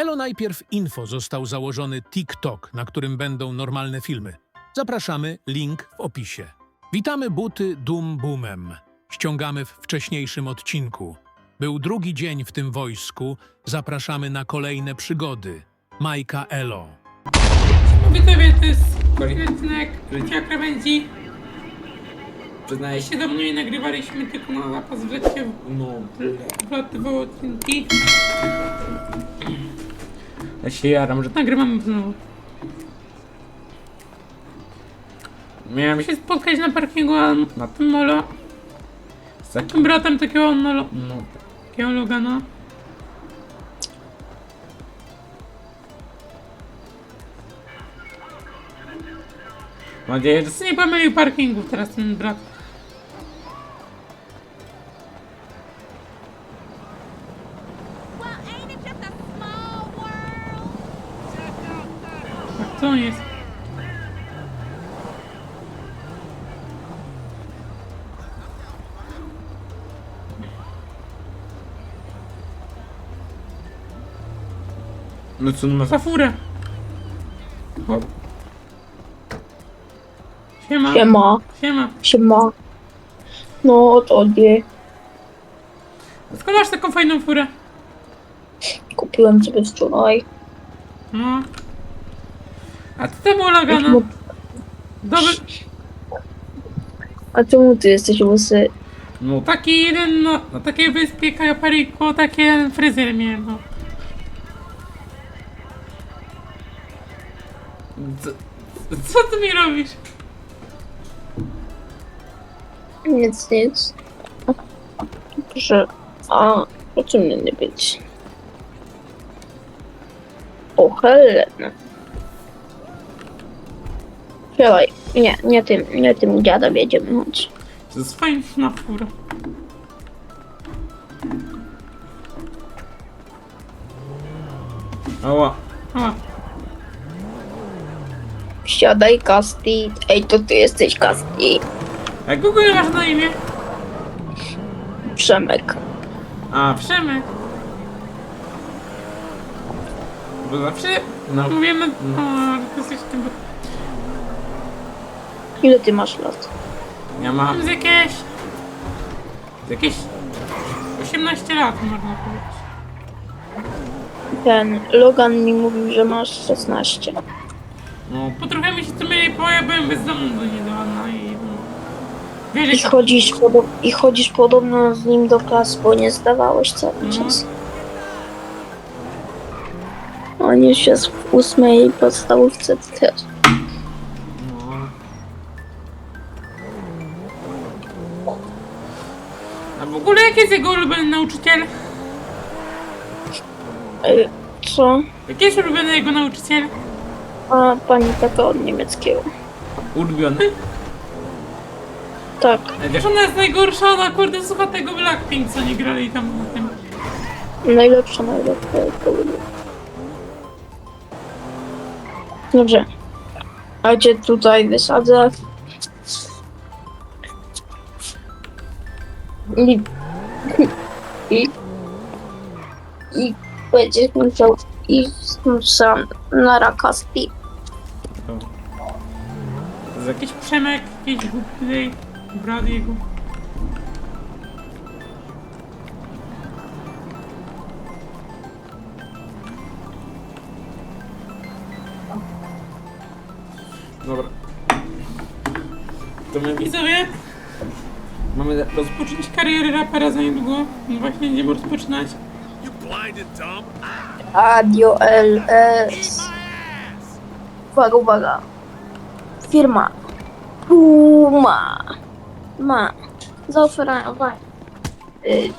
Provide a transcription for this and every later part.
Elo najpierw info został założony TikTok, na którym będą normalne filmy. Zapraszamy, link w opisie. Witamy buty Dum Boomem. Ściągamy w wcześniejszym odcinku. Był drugi dzień w tym wojsku. Zapraszamy na kolejne przygody. Majka Elo. Widzowie, to jest Sorry. odcinek życia krawędzi. Przyznaję się. Do mnie nie nagrywaliśmy tylko na zapas w lecie No, w dwa odcinki. Ja się jaram, że Nagrywamy znowu. miałem się spotkać na parkingu a na tym molo. z takim... tym bratem takiego nolo, No, takiego Logana. mam nadzieję, że... Nie pomylił parkingów teraz ten brat. Co on jest? No co on ma za... Furę. O, Siema. Siema, Siema. siema. No to nie. Skąd masz taką fajną furę? Kupiłem sobie wczoraj. No. A ty temu Logana. No, Dobry. A czemu ty jesteś łysy? no tak. Taki jeden, no, na takiej wyspie Kajapariku, taki jeden fryzjer miałem, no. Co, Co ty mi robisz? Nic, nic. Proszę. A, o czym mnie nie być? O, Helena. Siadaj. Nie, nie tym, nie tym dziadem jedziemy, chodź. to jest... Fajna fura. Ała. O, Siadaj, Kasti. Ej, to ty jesteś Kasti. Jak kogo Google... masz na imię? Przemek. A. Przemek. Bo zawsze... No, Mówimy, o, że ty jesteś tym... Ile ty masz lat? ja mam... Z jakieś z Jakieś... 18 lat, można powiedzieć. Ten Logan mi mówił, że masz 16. No, Po trochę mi się to myli, bo ja byłem bezdomny do niedawna i... no. Wiesz, I jak- chodzisz, podo- I chodzisz podobno z nim do klas, bo nie zdawałeś cały Mhm. czas. On już jest w ósmej podstawówce ty też. Jest jego ulubiony nauczyciel? Ej, Co? Jaki jest ulubiony jego nauczyciel? A pani taka od niemieckiego. Ulubiony? Tak, Wiesz, ona jest najgorsza, ona kurde słucha tego Blackpink, co nie grali tam na tym. najlepsza, najlepsza. to lubię. Dobrze. A cię tutaj wysadzę. I, i będziesz musiał iść sam na. To jest jakieś... Jakiś Przemek, jakiś głupi brat jego. Dobra. To my Widzowie, mamy roz... począć karierę rapera za niedługo. No właśnie będziemy rozpoczynać. Radio LS. Uwaga, uwaga. Firma Puma ma zaoferować y,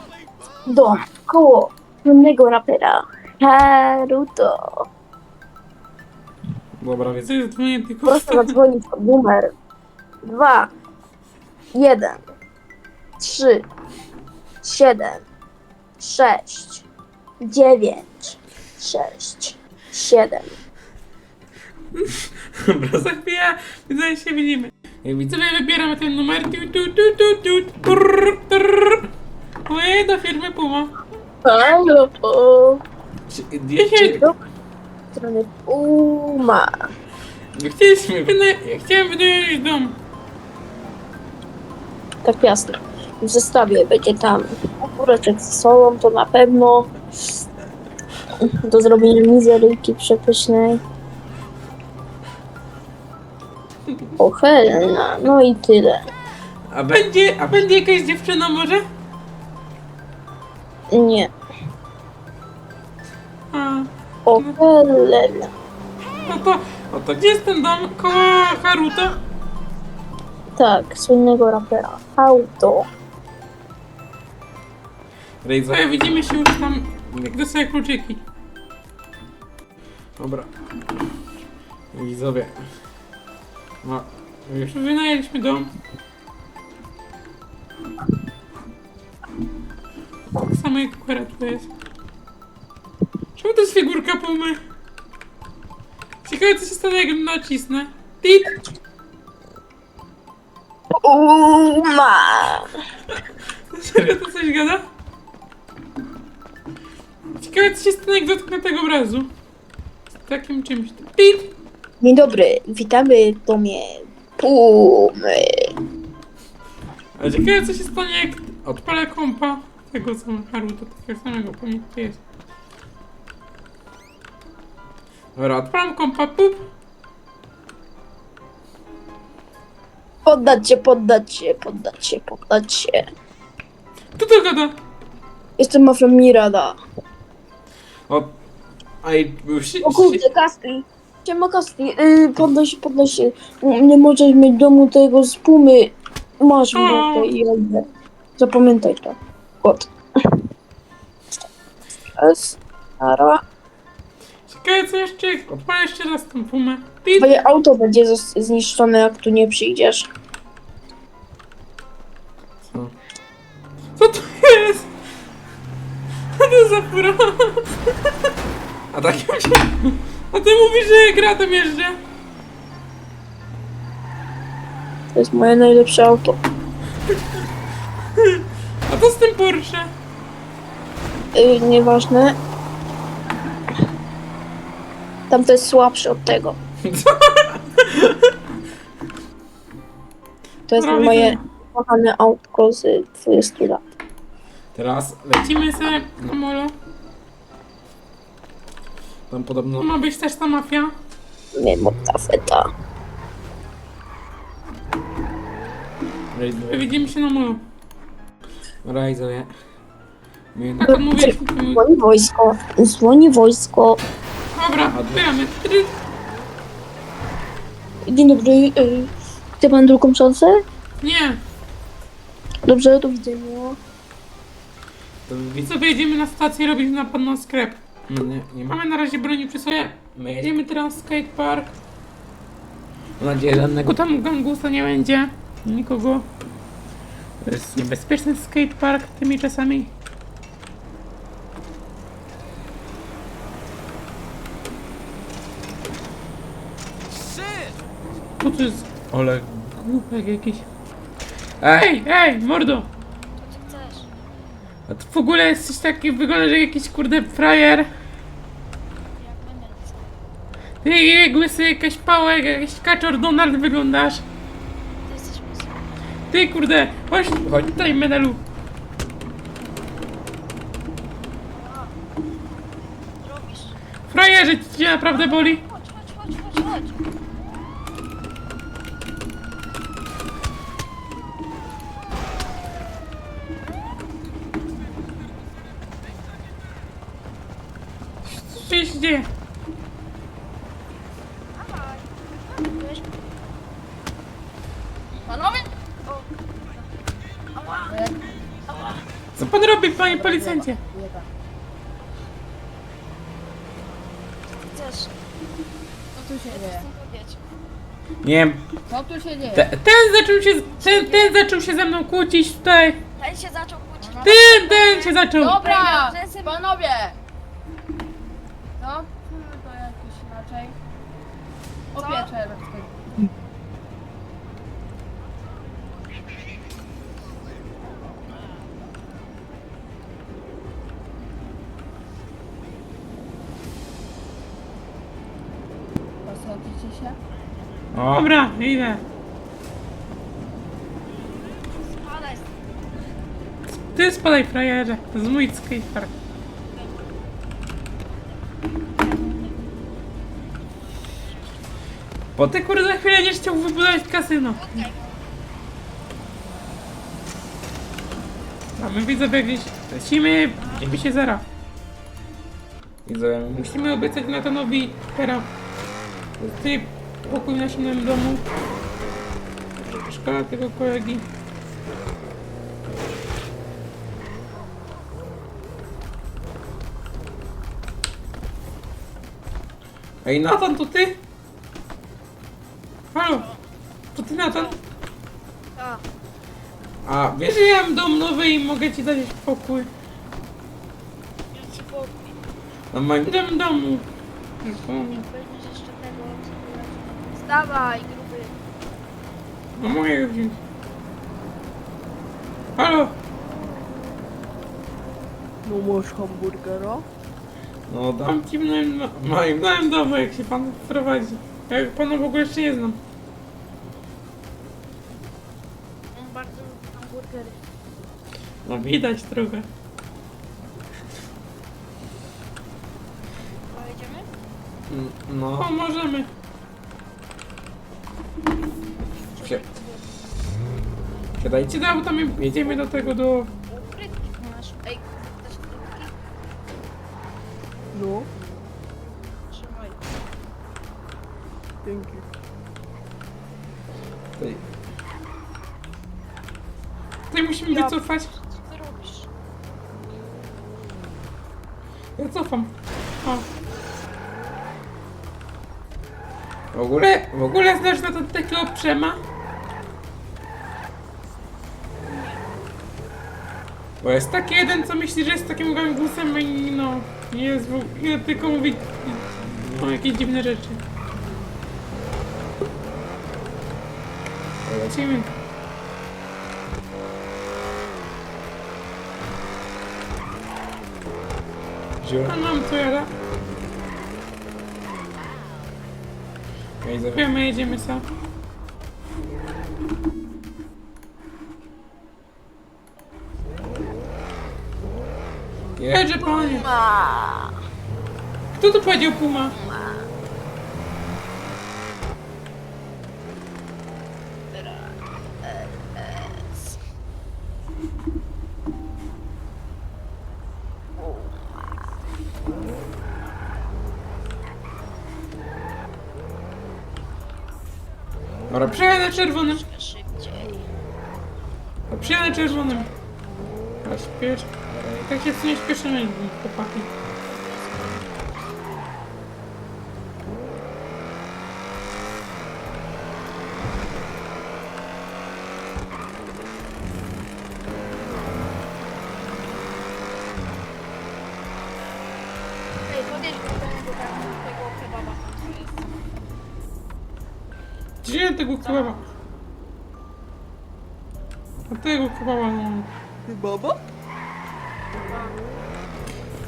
dom koło słynnego rapera Haruto. Dobra, więc... Co jest dzwonię tylko Proszę zadzwonić pod numer 2 1 3 7 6 9 6 7 Dobra, za chwilę widzowie się widzimy. Widzę... Widzowie wybieramy ten numer. Tu, tu, tu, tu, tu, trrr, trrr. Ojej, do firmy Puma. Halo, po. Czy- Z strony Puma. chcieliśmy... Wyna- chciałem wynająć dom. Tak jasne. W zestawie będzie tam ogóreczek z solą, to na pewno. Do zrobienia mizeryjki przepysznej. Ochelna, no i tyle. A be... Będzie, a będzie jakaś dziewczyna może? Nie. A, Ochelna. no to, no to gdzie jest ten dom? Koło Haruta? Tak, słynnego rapera. Auto. Rejza. To widzimy się już tam, jak dostaję kluczyki. Dobra. Widzowie. No, już. Wynajęliśmy dom. Tak samo jak akurat to jest. Czemu to jest figurka pumy? Ciekawe co się stanie jak nacisnę. Tit! Uma. Serio to coś gada? Ciekawe co się stanie jak dotknę tego obrazu. Z takim czymś. Tit! Dzień dobry, witamy w domie Pumy. A ciekawe co się stanie jak odpalę kompa tego samego Haruta, takiego samego, to jest. Dobra, odpalam kompa, pup. Poddać się, poddać się, poddać się, poddać się. Kto to gada? Jestem mafią Mirada. O. Aj, już. O kurde, Kasti. Siema Kasti, yy, poddaj się, poddaj się. Nie możesz mieć domu tego z Pumy. Masz O. brokę i idę. Zapamiętaj to. Kot. Raz, Ara. Ciekawe co jeszcze, odpalę jeszcze raz tą pumę. Twoje auto będzie zos- zniszczone, jak tu nie przyjdziesz. Co? Co to jest? Co to za fura? A tak. A ty mówisz, że gra tam jeżdżę? To jest moje najlepsze auto. A to z tym Porsche? Yy, nieważne. Tamto jest słabsze od tego. To jest Prawie moje kochane autko z 20 lat. Teraz leci. Lecimy sobie na molo. Tam podobno... Ma być też ta mafia. Mimo tafeta. Rejzowie. Widzimy się na molo. Rejzowie. My... Tak on mówi. Dzwoni wojsko. Dzwoni wojsko. Dobra, odbieramy. Tryt. Dzień dobry. Yy, chce pan drugą szansę? Nie, Dobrze, do widzenia. To widz... sobie jedziemy na stację robić na sklep. No nie, nie ma. Mamy na razie broni przy sobie. My Jedziemy teraz skatepark. Mam nadzieję, że żadnego... Bo tam gangusa nie będzie. Nikogo. To jest niebezpieczny skatepark tymi czasami. Co to jest? Ale głupek jakiś. Ej, ej, mordo! A ty w ogóle jesteś taki, wyglądasz jak jakiś kurde frajer. Ty jak łysy, jakaś pałek, jakiś kaczor Donald wyglądasz. Ty kurde, chodź, chodź tutaj medalu. Frajerze, ci cię naprawdę boli? Chodź, chodź, chodź, chodź, chodź. Się dzieje? Panie policjancie? Chcesz? Co tu się dzieje? powiedzieć. Nie wiem. Co tu się dzieje? Te, Ten zaczął się, ten, ten zaczął się ze mną kłócić tutaj. Ten się zaczął kłócić. Ten, ten się zaczął. Dobra, panowie! No, to jakiś inaczej. Opieczę Dobra, idę. Spadaj. Ty spadaj, frajerze. Z mój skater. po Ty kurde za chwilę nie chciał wybudować kasyno. A my widzę, że gdzieś lecimy, jakby się zara. widzę. Musimy obiecać Natanowi teraz. Ty pokój w naszym nowym domu. Szkoda tego kolegi. Ej, no. Natan, to ty? Halo? To ty Natan? A, A Wiesz, że ja mam dom nowy i mogę ci dać pokój. ja ci powiem. na moim... W tym domu. Tego. Stawaj, gruby. No go wziąć. Halo? No masz hamburgera? No, dam. Ci Moim... w nowym domu, jak się pan wprowadzi. Ja pana w ogóle jeszcze nie znam. On bardzo lubi hamburgery. No widać trochę. Pojedziemy? No, O, możemy. Si- siadajcie. Ci dał tam i jedziemy do tego, do... Frytki masz. Ej, chcesz frytki? No, Trzymaj. dzięki. Tutaj. Tutaj musimy Ja- wycofać. Co ty robisz? Ja cofam. O, W ogóle, w ogóle znasz na to takiego przema? Bo jest tak... Taki jeden, co myśli, że jest takim gangusem i no... Nie jest w ogóle, tylko mówi... No, jakieś dziwne rzeczy. Lecimy. Wziąłem. A nam co jada? Ej, za- Wiemy, jedziemy sam. Jedzie panie. Kto tu powiedział Puma? Dobra. Przejadę czerwonym. Szybciej. Przejadę czerwonym. A śpiesz. Tak się nie śpieszymy, chłopaki. Ej, podjedź do tego, tego kebaba jest. Gdzie tego kebaba? A tego kebaba no. Ty baba?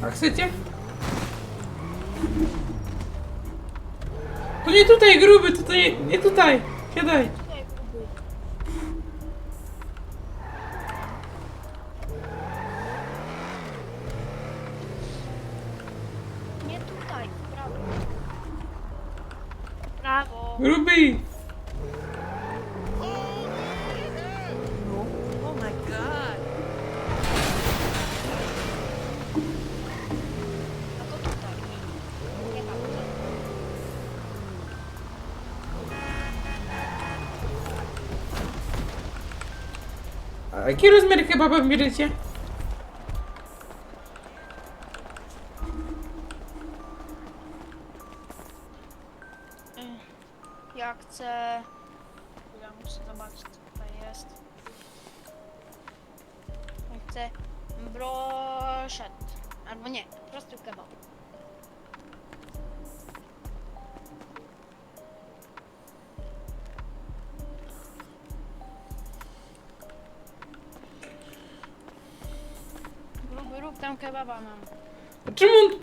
A chcecie? To nie tutaj gruby, to nie, nie tutaj. Siadaj. A jaki rozmiar kebaba bierzecie?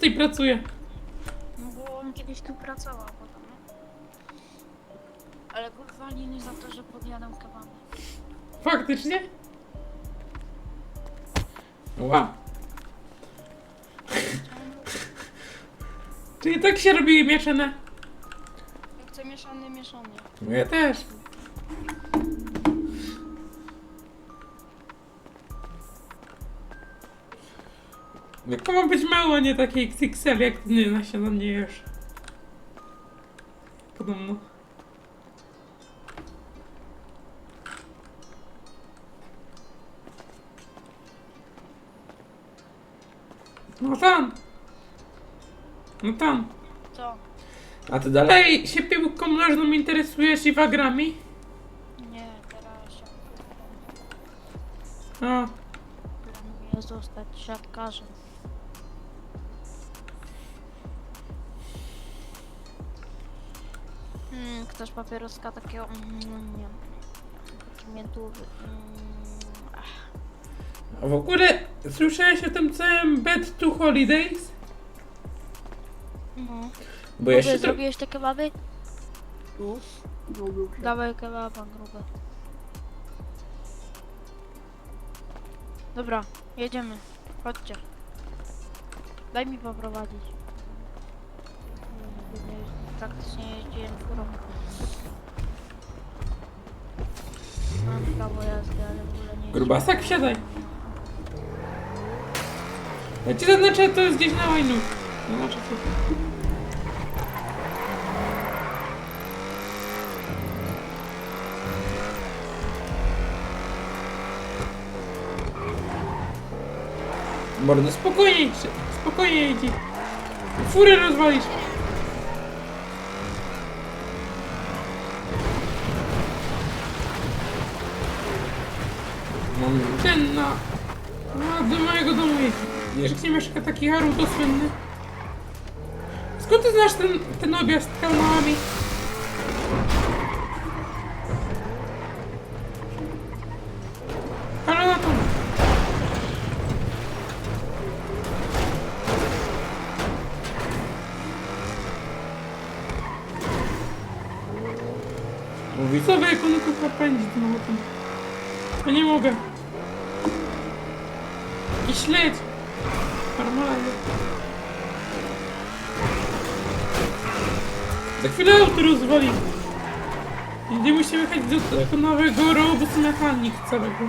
Tutaj pracuje? No bo on kiedyś tu pracował potem, nie? Ale go walili za to, że podjadał kebabę. Faktycznie? Ła. Czyli tak się robi mieszane. Jak chce mieszany, mieszany. No ja Też. To ma być mało, nie takie XXL, jak ty na śniadanie jesz. Podobno. No tam. No tam. Co? A ty dalej? Ej, się piłką nożną interesujesz i wagrami? Nie, teraz się A, zostać siatkarzem. Hmm, chcesz papieroska takiego... Mm, nie. Taki miętowy. Mm, A w ogóle... słyszałeś o tym całym Bed to Holidays? no. Bo ja się... zrobiłeś te kebaby? Się. Dawaj kebaba, gruby. Dobra, jedziemy. Chodźcie. Daj mi poprowadzić. Nie, nie, nie, Praktycznie jeździłem furą. Mam prawo jazdy, ale w ogóle nie Grubasak, wsiadaj. Ja ci zaznaczę, to jest gdzieś na łajnu. Znaczy co? Mordo, spokojnie. Spokojnie, idź, spokojnie idź. Furę rozwalisz. Mam... Ten na... na do mojego domu jedzie. Wiesz, Gdzie mieszka taki Haruto słynny? Skąd ty znasz ten, ten objazd kanałami? Normalnie. Za chwilę auto rozwali. I nie musimy jechać do tego nowego robot mechanik całego.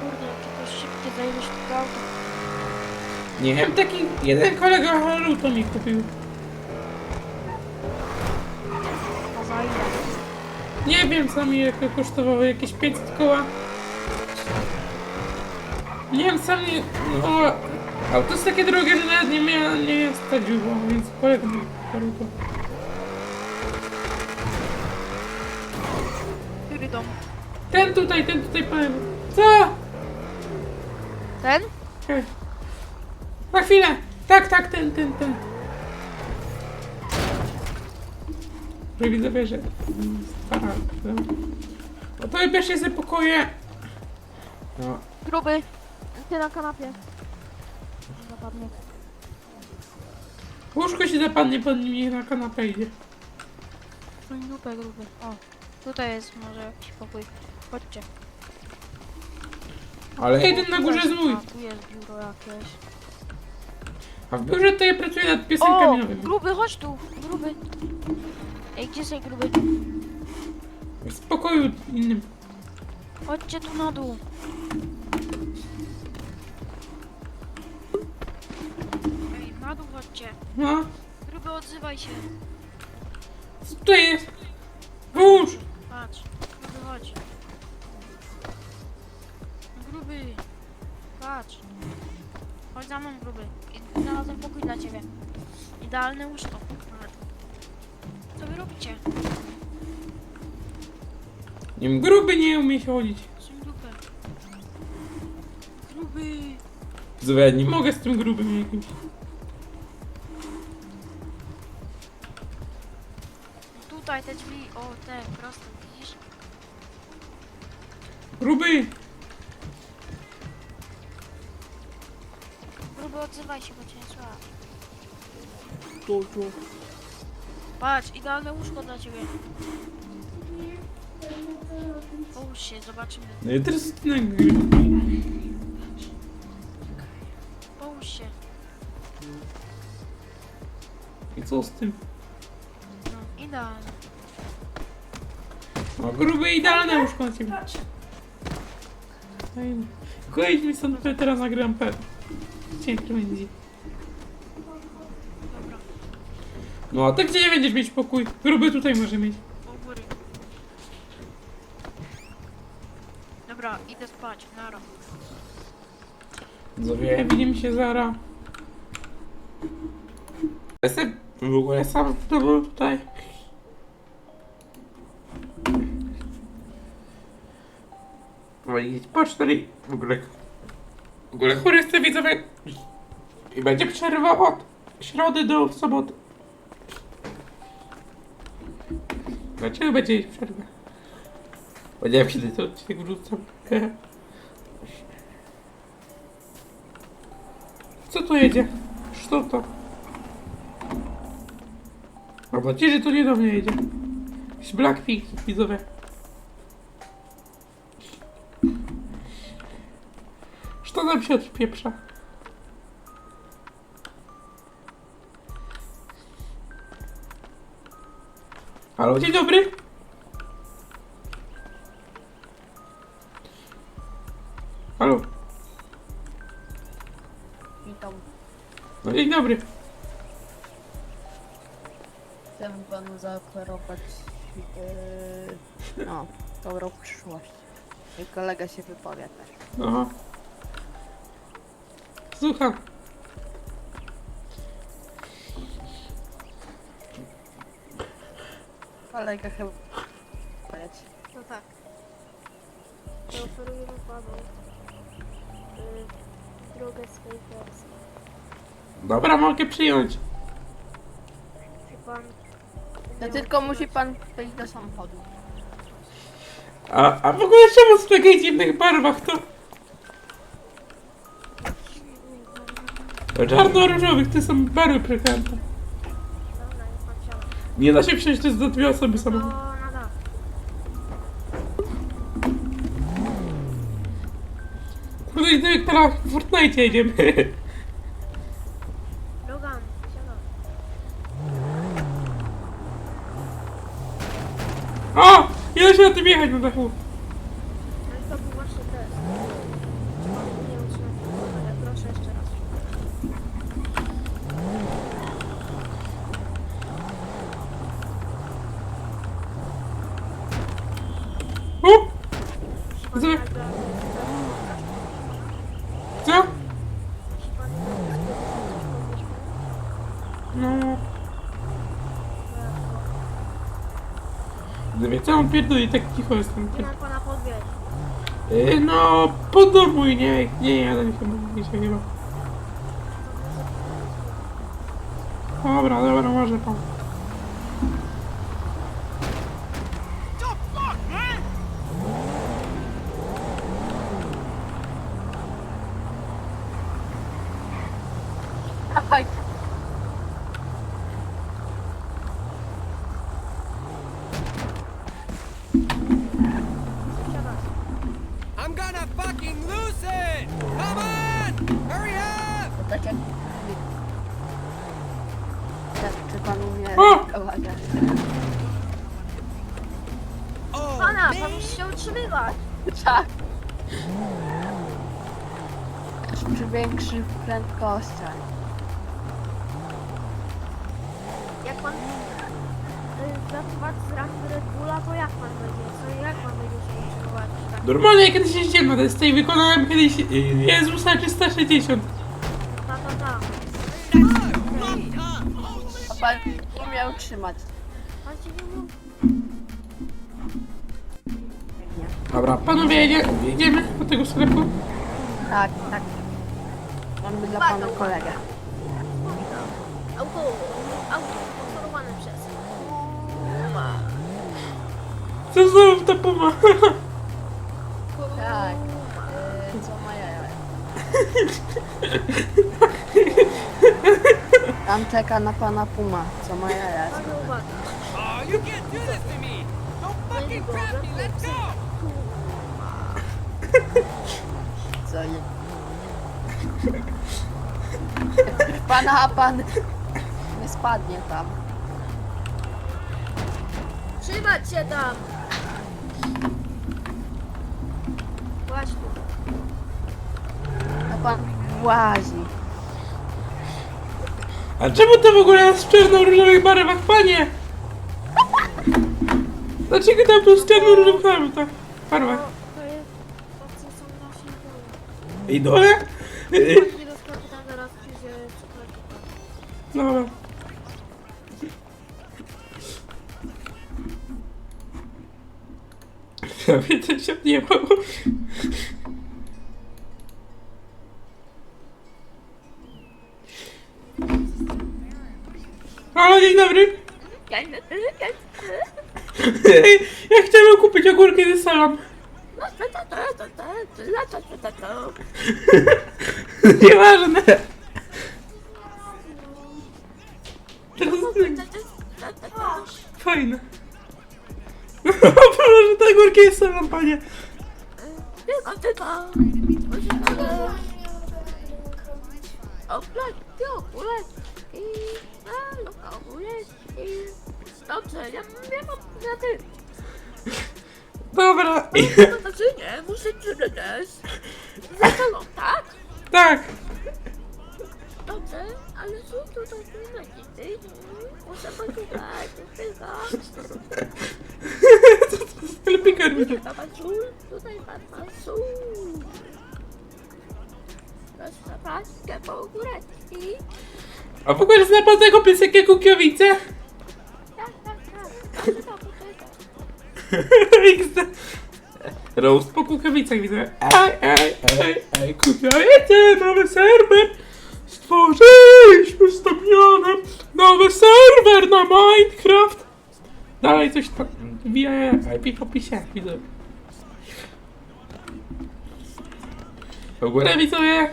Kurde, jakie to szybkie zajmiesz to auto. Nie, Wiem, taki jeden... ten kolega Haruto mi kupił. A za ile? Nie wiem sami jak to kosztowało, jakieś 500 koła. Nie wiem sami, o, auto jest takie drogie, że nawet nie miała, nie było, więc kolega mi Haruto. Który dom? Ten tutaj, ten tutaj powiem. Co? Ten? Ej. Na chwilę! Tak, tak, ten, ten, ten. Że widzę, że... Stara. No to pierwsze sobie pokoje. No, Gruby. Ty na kanapie. Zapadnie. Łóżko się zapadnie pod nim i na kanapę idzie. Suń dupę gruby. O, tutaj jest może jakiś pokój. Chodźcie. ale... Ej, ten na górze jest mój. A, tu jest biuro jakieś. A w... Biurze to ja pracuję nad O, piosenkami nowymi. gruby, chodź tu. Gruby. Ej, gdzie jest gruby? W pokoju innym. Chodźcie tu na dół. Ej, na dół chodźcie. No, Gruby, odzywaj się. co to jest? Włóż! Patrz, gruby, chodź. Gruby. Patrz. Chodź za mną, gruby. I znalazłem pokój dla ciebie. Idealne łóżko. Co wy robicie? Nie wiem, Gruby nie umie się chodzić. Dupę. Gruby. Widzowie, ja nie mogę... z tym grubym jakimś. Tutaj te drzwi, o te, prosto, widzisz? Gruby! Gruby, odzywaj się, bo cię nie słychać. Tu, tu. Patrz, idealne łóżko dla ciebie. Połóż się, zobaczymy. No i teraz ty nagrywasz. Połóż się. I co z tym? No, idealne. No, Gruby idealne łóżko na ciebie. Fajnie. Kojdź mi stąd, teraz nagram pewno. Ciężko będzie. Dobra, no a To gdzie nie będziesz mieć pokój? Gruby tutaj może mieć. u góry. Dobra, idę spać, nara. Widzowie, Widzimy się zara. jestem w ogóle sam w domu tutaj. Powiedzieć pocztę w ogóle. W ogóle chory chcę widzowie. I będzie przerwa od środy do soboty. Dlaczego będzie mieć przerwę? Bo nie wiem kiedy to odcinek wrzucam. Co tu jedzie? Co to? Mam nadzieję, że to nie do mnie jedzie. Jakiś Blackpink, widzowie. Co nam się odpieprza? Halo, dzień dobry. Halo, Witam. no dzień dobry. Chcę panu zaoferować yy, no, dobrą przyszłość. I kolega się wypowie też. No. Słucham. Kolega chyba... Powiedz. No tak. To oferujemy panu y, drogę swojej pracy. Dobra, mogę przyjąć. Czy pan... No miał tylko musi pan wejść do samochodu. A, a w ogóle czemu w takich dziwnych barwach to? Czarno-różowych, to są barwy przekręte. Nie da się wsiąść, to jest do dwie osoby To samochód. dach. Kurde, i jak teraz w Fortnite jedziemy. Logan, wsiada. O! Da się na tym jechać na dachu. No i to był właśnie test. Czy nie utrzymał ale proszę jeszcze raz. O! Pan Co? nagra... Co? Jeśli pan nie nagra... No. Gdyby co on pierdoli, tak cicho jestem. Nie mam pana podwieźć. Yy, no, po domu i nie, nie jadę chyba, dzisiaj chyba. Dobra, dobra, może pan. Oh, Pana, pan musi się utrzymywać. Tak. Przy większych prędkościach. Jak pan y, z ram Red Bulla, to jak pan będzie? Co, jak pan będzie się utrzymywać? Tak. Normalnie ja kiedyś jeździłem na tej tej wykonałem kiedyś Jezusa 360. trzymać. Dobra, panowie, jedzie, jedziemy do tego sklepu. Tak, tak. Mamy dla pana kolegę. Auto, auto sponsorowane przez... Ma. Co znowu ta puma? Tak. Yy, co ma jaja. Tam czeka na pana Puma, co ma jaja. Oh, you can't do this to me! Don't fucking grab me! Let's go! Co nie? Pana, pan nie spadnie tam. Trzymać się tam! Właśnie. A pan łazi. A czemu to w ogóle jest w czarno-różowych barwach, panie? Dlaczego tam był z czarno-różowych barwach? barwach? To jest... To są nasi idole. Idole? Y, Nie zaraz przyjdzie cukierki. Dobra. Się odjebało. Halo, dzień dobry. Ja chciałem kupić ogórki ze salą. Nieważne. Fajne. Proszę, te górki jest salą, panie. Dobrze, ja, ja mam na tym. Dobra. To znaczy nie, muszę przeczytać. Za salą, tak? Tak. Dobrze, ale są tutaj klimaty. Muszę poczekać, chwilka. Sklepiker widzę. Tutaj sól, tutaj sól. Proszę paczkę po góreczki. A w ogóle zna pan tego piosenkę Kukiowice? Tak, tak, tak. XD. Roast po Kukiowicach widzę. Ej, ej, ej, ej, Kukiowice, nowy serwer. Stworzyliśmy z Damianem nowy serwer na Minecraft. Dalej coś tam wbija IP w opisie, widzę. W ogóle widzowie,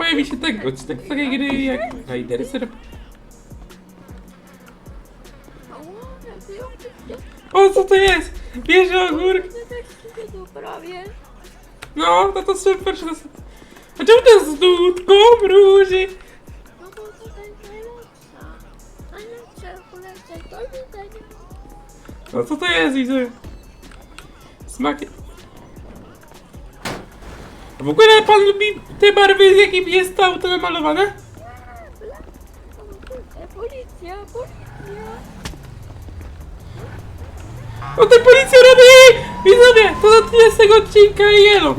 pojawi się tego odcinek takiej gry jak Raider Server. O, co to jest? Bierze ogórek. Prawie. No, no to super, że to. A czemu to jest z dudką mruży? No. No co to jest, widzę? Smaki... W ogóle pan lubi te barwy, z jakim jest auto namalowane? Policja, policja. O, tę policję robi! Widzowie, to za tyle z tego odcinka i elo.